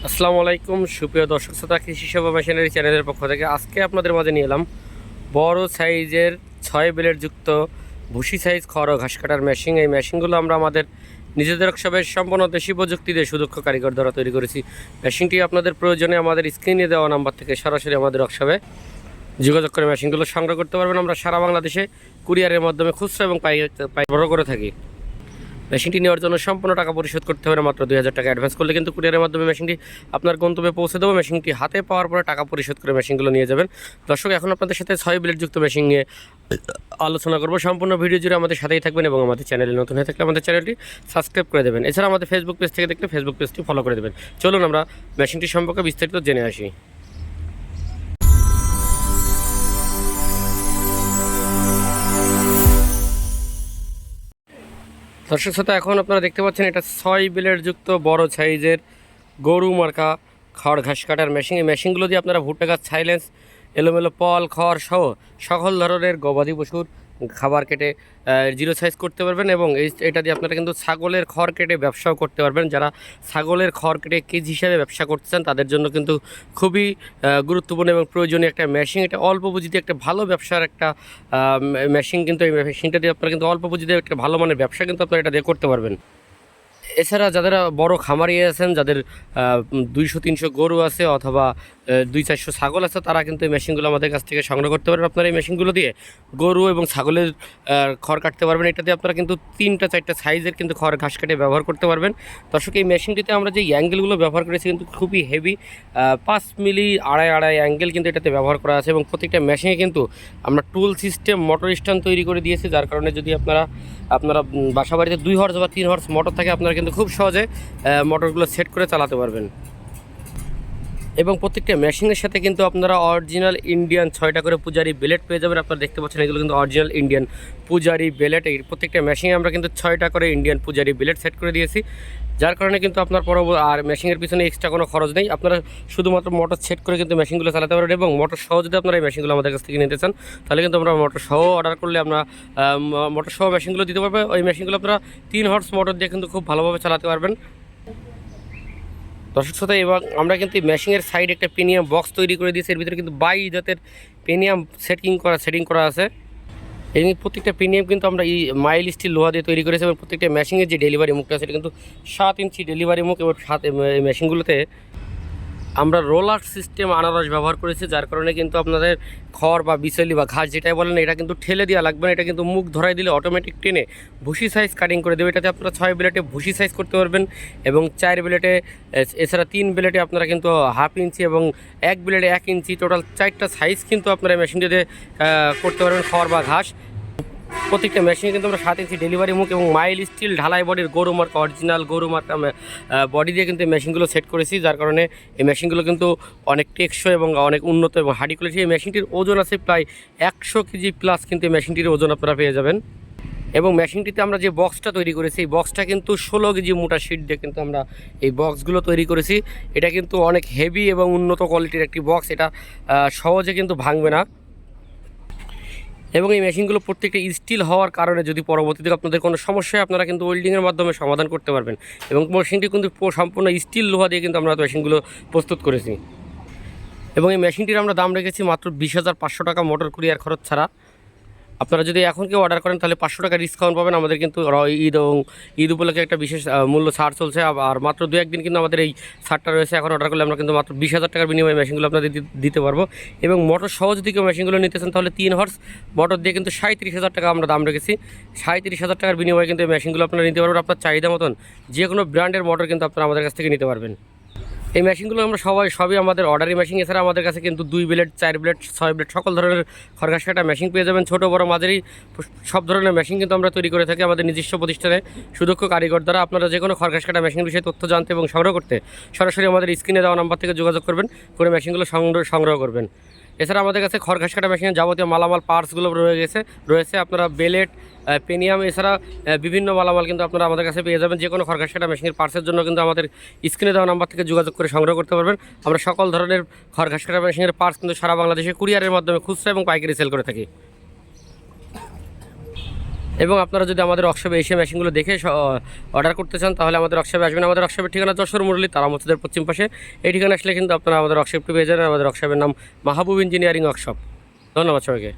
আসসালামু আলাইকুম সুপ্রিয় দর্শক শ্রোতা কৃষি সেবা মেশিনারি চ্যানেলের পক্ষ থেকে আজকে আপনাদের মাঝে নিয়ে এলাম বড় সাইজের ছয় বেলের যুক্ত ভুসি সাইজ খড় ঘাস কাটার মেশিন এই মেশিনগুলো আমরা আমাদের নিজেদের ওয়ার্কশপের সম্পূর্ণ দেশি প্রযুক্তি দিয়ে সুদক্ষ কারিগর দ্বারা তৈরি করেছি মেশিনটি আপনাদের প্রয়োজনে আমাদের স্ক্রিনে দেওয়া নাম্বার থেকে সরাসরি আমাদের ওয়ার্কশপে যোগাযোগ করে মেশিনগুলো সংগ্রহ করতে পারবেন আমরা সারা বাংলাদেশে কুরিয়ারের মাধ্যমে খুচরা এবং পাই পাই বড় করে থাকি মেশিনটি নেওয়ার জন্য সম্পূর্ণ টাকা পরিশোধ করতে হবে মাত্র দুই হাজার টাকা অ্যাডভান্স করলে কিন্তু কুরিয়ারের মাধ্যমে মেশিনটি আপনার গন্তব্যে পৌঁছে দেবো। মেশিনটি হাতে পাওয়ার পরে টাকা পরিশোধ করে মেশিনগুলো নিয়ে যাবেন। দর্শক, এখন আপনাদের সাথে ছয় ব্লেডযুক্ত মেশিন নিয়ে আলোচনা করব। সম্পূর্ণ ভিডিও জুড়ে আমাদের সাথেই থাকবেন এবং আমাদের চ্যানেলে নতুন হয়ে থাকলে আমাদের চ্যানেলটি সাবস্ক্রাইব করে দেবেন। এছাড়া আমাদের ফেসবুক পেজ থেকে দেখলে ফেসবুক পেজটি ফলো করে দেবেন। চলুন আমরা মেশিনটি সম্পর্কে বিস্তারিত জেনে আসি। দর্শক শ্রোতা, এখন আপনারা দেখতে পাচ্ছেন এটা ছয় বিলের যুক্ত বড় সাইজের গরু মার্কা খড় ঘাস কাটার মেশিন এই মেশিনগুলো দিয়ে আপনারা ভুট্টা গাছ ছাইলেন্স এলোমেলো পল, খড় সহ সকল ধরনের গবাদি পশুর খাবার কেটে জিরো সাইজ করতে পারবেন এবং এই এটা দিয়ে আপনারা কিন্তু ছাগলের খড় কেটে ব্যবসাও করতে পারবেন। যারা ছাগলের খড় কেটে কেজি হিসাবে ব্যবসা করতে চান তাদের জন্য কিন্তু খুবই গুরুত্বপূর্ণ এবং প্রয়োজনীয় একটা মেশিন এটা অল্প পুঁজিতে একটা ভালো ব্যবসার একটা মেশিন কিন্তু এই মেশিনটা দিয়ে আপনারা কিন্তু অল্প পুঁজিতে একটা ভালো মানের ব্যবসা কিন্তু আপনারা এটা দিয়ে করতে পারবেন। এছাড়া যাদের বড় খামারি আছেন, যাদের দুইশো, তিনশো গরু আছে অথবা দুই চারশো ছাগল আছে, তারা কিন্তু এই মেশিনগুলো আমাদের কাছ থেকে সংগ্রহ করতে পারবেন। আপনারা এই মেশিনগুলো দিয়ে গরু এবং ছাগলের খড় কাটতে পারবেন। এটা দিয়ে আপনারা কিন্তু তিনটা, চারটা সাইজের কিন্তু খড় ঘাস কাটে ব্যবহার করতে পারবেন। দর্শক, এই মেশিনটিতে আমরা যে অ্যাঙ্গেলগুলো ব্যবহার করেছি কিন্তু খুবই হেভি পাঁচ মিলি আড়াই আড়াই অ্যাঙ্গেল কিন্তু এটাতে ব্যবহার করা আছে এবং প্রত্যেকটা মেশিনে কিন্তু আমরা টুল সিস্টেম মোটর স্ট্যান্ড তৈরি করে দিয়েছি। যার কারণে যদি আপনারা আপনারা বাসা বাড়িতে দুই হর্স বা তিন হর্স মোটর থাকে, আপনারা কিন্তু খুব সহজে মোটরগুলো সেট করে চালাতে পারবেন। এবং প্রত্যেকটা মেশিনের সাথে কিন্তু আপনারা অরিজিনাল ইন্ডিয়ান ছয়টা করে পূজারি বেলেট পেয়ে যাবেন। আপনারা দেখতে পাচ্ছেন এগুলো কিন্তু অরিজিনাল ইন্ডিয়ান পূজারি বেলেট এই প্রত্যেকটা মেশিনে আমরা কিন্তু ছয়টা করে ইন্ডিয়ান পূজারি বেলেট সেট করে দিয়েছি। যার কারণে কিন্তু আপনার পরব আর মেশিনের পিছনে এক্সট্রা কোনো খরচ নেই। আপনারা শুধুমাত্র মোটর সেট করে কিন্তু মেশিনগুলো চালাতে পারবেন এবং মোটর সহ যদি আপনারা এই মেশিনগুলো আমাদের কাছ থেকে নিতে চান, তাহলে কিন্তু আমরা মোটর সহ অর্ডার করলে আমরা মোটর সহ মেশিনগুলো দিতে পারব। ওই মেশিনগুলো আপনারা তিন হর্স মোটর দিয়ে কিন্তু খুব ভালোভাবে চালাতে পারবেন। দর্শক শ্রোতা এবং আমরা কিন্তু মেশিনের সাইড একটা প্রিমিয়াম বক্স তৈরি করে দিয়েছি। এর ভিতরে কিন্তু বাই জাতের প্রিমিয়াম সেটিং করা সেটিং করা আছে। এই প্রত্যেকটা প্রিমিয়াম কিন্তু আমরা এই মাইল স্টিল লোহা দিয়ে তৈরি করেছি এবং প্রত্যেকটা মেশিনের যে ডেলিভারি মুখটা, সেটা কিন্তু সাত ইঞ্চি ডেলিভারি মুখ এবং সাত মেশিনগুলোতে আমরা রোলার সিস্টেম আনারস ব্যবহার করেছি, যার কারণে কিন্তু আপনাদের খড় বা বিচলি বা ঘাস যেটাই বলেন, এটা কিন্তু ঠেলে দেওয়া লাগবে না, এটা কিন্তু মুখ ধরাই দিলে অটোমেটিক টেনে ভুসি সাইজ কাটিং করে দেবে, এটাতে আপনারা ছয় ব্লেটে ভুসি সাইজ করতে পারবেন এবং চার ব্লেটে এছাড়া তিন ব্লেটে আপনারা কিন্তু হাফ ইঞ্চি এবং এক ব্লেটে এক ইঞ্চি টোটাল চারটা সাইজ কিন্তু আপনারা মেশিনটিতে করতে পারবেন খড় বা ঘাস। প্রত্যেকটা মেশিনে কিন্তু আমরা সাত ইঞ্চি ডেলিভারি মুখ এবং মাইল স্টিল ঢালাই বডির গরু মার্কা অরিজিনাল গরু মার্কা বডি দিয়ে কিন্তু এই মেশিনগুলো সেট করেছি, যার কারণে এই মেশিনগুলো কিন্তু অনেক টেকসই এবং অনেক উন্নত এবং হার্ডি কোয়ালিটি এই মেশিনটির ওজন আছে প্রায় একশো কেজি প্লাস কিন্তু এই মেশিনটির ওজন আপনারা পেয়ে যাবেন। এবং মেশিনটিতে আমরা যে বক্সটা তৈরি করেছি, এই বক্সটা কিন্তু ষোলো কেজি মোটা শিট দিয়ে কিন্তু আমরা এই বক্সগুলো তৈরি করেছি। এটা কিন্তু অনেক হেভি এবং উন্নত কোয়ালিটির একটি বক্স এটা সহজে কিন্তু ভাঙবে না। এবং এই মেশিনগুলো প্রত্যেকটা স্টিল হওয়ার কারণে যদি পরবর্তীতে আপনাদের কোনো সমস্যা হয়, আপনারা কিন্তু ওয়েল্ডিংয়ের মাধ্যমে সমাধান করতে পারবেন। এবং মেশিনটি কিন্তু সম্পূর্ণ স্টিল লোহা দিয়ে কিন্তু আমরা মেশিনগুলো প্রস্তুত করেছি। এবং এই মেশিনটির আমরা দাম রেখেছি মাত্র বিশ হাজার পাঁচশো টাকা মোটর কুরিয়ার খরচ ছাড়া। আপনারা যদি এখন কেউ অর্ডার করেন, তাহলে পাঁচশো টাকা ডিসকাউন্ট পাবেন। আমাদের কিন্তু ঈদ এবং ঈদ উপলক্ষে একটা বিশেষ মূল্য ছাড় চলছে। আর মাত্র দু একদিন কিন্তু আমাদের এই ছাড়টা রয়েছে। এখন অর্ডার করলে আমরা কিন্তু মাত্র বিশ হাজার টাকার বিনিময়ে মেশিনগুলো আপনাদের দিতে পারব। এবং মোটর সহ যদি কেউ মেশিনগুলো নিতে চান, তাহলে তিন হর্স মোটর দিয়ে কিন্তু সাঁত্রিশ হাজার টাকা আমরা দাম রেখেছি। সাঁত্রিশ হাজার টাকার বিনিময়ে কিন্তু এই মেশিনগুলো আপনারা নিতে পারবেন। আপনার চাহিদা মতন যে কোনো ব্র্যান্ডের মোটর কিন্তু আপনারা আমাদের কাছ থেকে নিতে পারবেন। এই মেশিনগুলো আমরা সবাই, সবই আমাদের অর্ডারি মেশিন এছাড়া আমাদের কাছে কিন্তু দুই ব্লেড চার ব্লেড ছয় ব্লেড সকল ধরনের খরগাস কাটা মেশিন পেয়ে যাবেন। ছোটো, বড়, মাঝারি সব ধরনের মেশিন কিন্তু আমরা তৈরি করে থাকি আমাদের নিজস্ব প্রতিষ্ঠানে। সুদক্ষ কারিগর দ্বারা আপনারা যে কোনো খরগাস কাটা মেশিন বিষয়ে তথ্য জানতে এবং সংগ্রহ করতে সরাসরি আমাদের স্ক্রিনে দেওয়া নাম্বার থেকে যোগাযোগ করবেন। করে মেশিনগুলো সংগ্রহ সংগ্রহ করবেন। এছাড়া আমাদের কাছে খড় ঘাস কাটা মেশিনের যাবতীয় মালামাল পার্টসগুলো রয়ে গেছে। রয়েছে আপনারা বেলেট পেনিয়াম এছাড়া বিভিন্ন মালামাল কিন্তু আপনারা আমাদের কাছে পেয়ে যাবেন। যে কোনো খড় ঘাস কাটা মেশিনের পার্টসের জন্য কিন্তু আমাদের স্ক্রিনে দেওয়া নাম্বার থেকে যোগাযোগ করে সংগ্রহ করতে পারবেন। আমরা সকল ধরনের খড় ঘাস কাটা মেশিনের পার্টস কিন্তু সারা বাংলাদেশে কুরিয়ারের মাধ্যমে খুচরা এবং পাইকারি সেল করে থাকি। এবং আপনারা যদি আমাদের ওয়ার্কশপে এসে মেশিনগুলো দেখে অর্ডার করতে চান, তাহলে আমাদের ওয়ার্কশপে আসবেন। আমাদের ওয়ার্কশপের ঠিকানা যশোর মুরলী, তারা মসজিদের পশ্চিম পাশে। এই ঠিকানা আসলে কিন্তু আপনারা আমাদের ওয়ার্কশপটি পেয়ে যাবেন। আমাদের ওয়ার্কশপের নাম মাহবুব ইঞ্জিনিয়ারিং ওয়ার্কশপ ধন্যবাদ সবাইকে।